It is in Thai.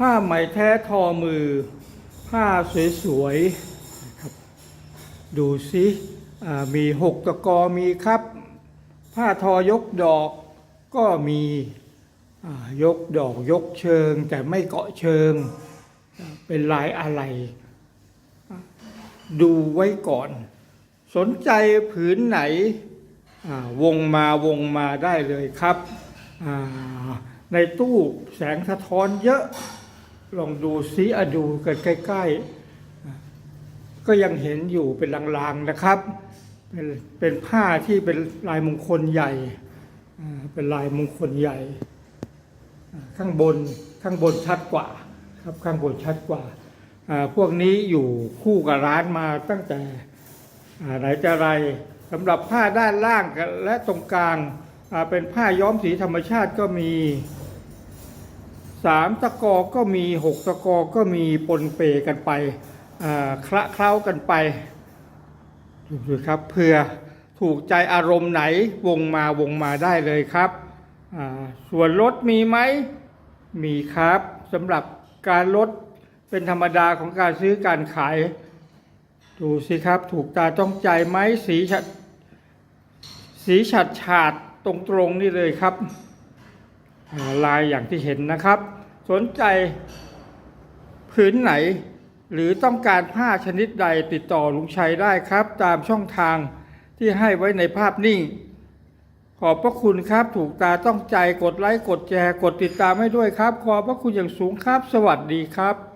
ผ้าไหมแท้ทอมือ ผ้าสวยๆครับดูสิมีหกตะกอมีครับ ผ้าทอยกดอกก็มียกดอกยกเชิง แต่ไม่เกาะเชิง เป็นลายอะไร ดูไว้ก่อน สนใจผืนไหนวงมาวงมาได้เลยครับ ในตู้แสงสะท้อนเยอะ ลองดูซิอะดูกันใกล้ ๆ ก็ยังเห็นอยู่เป็นลางๆนะครับ เป็นเป็นผ้าที่เป็นลายมงคลใหญ่ เป็นลายมงคลใหญ่ ข้างบนข้างบนชัดกว่าครับข้างบนชัดกว่า พวกนี้อยู่คู่กับร้านมาตั้งแต่ไหนจะไรสำหรับผ้าด้านล่างและตรงกลางเป็นผ้าย้อมสีธรรมชาติก็มี สามตะกอก็มีหกตะกอก็มีปนเปกันไปคละเคล้ากันไปดูครับเผื่อถูกใจอารมณ์ไหนวงมาวงมาได้เลยครับ ส่วนลดมีไหมมีครับสำหรับการลดเป็นธรรมดาของการซื้อการขาย ดูสิครับถูกตาต้องใจไหมสีฉัดสีฉัดฉาดตรงๆนี่เลยครับ ลายอย่างที่เห็นนะครับ สนใจผืนไหน หรือต้องการผ้าชนิดใดติดต่อลุงชัยได้ครับ ตามช่องทางที่ให้ไว้ในภาพนิ่ง ขอบพระคุณครับ ถูกตาต้องใจกดไลค์กดแชร์กดติดตามให้ด้วยครับ ขอบพระคุณอย่างสูงครับ สวัสดีครับ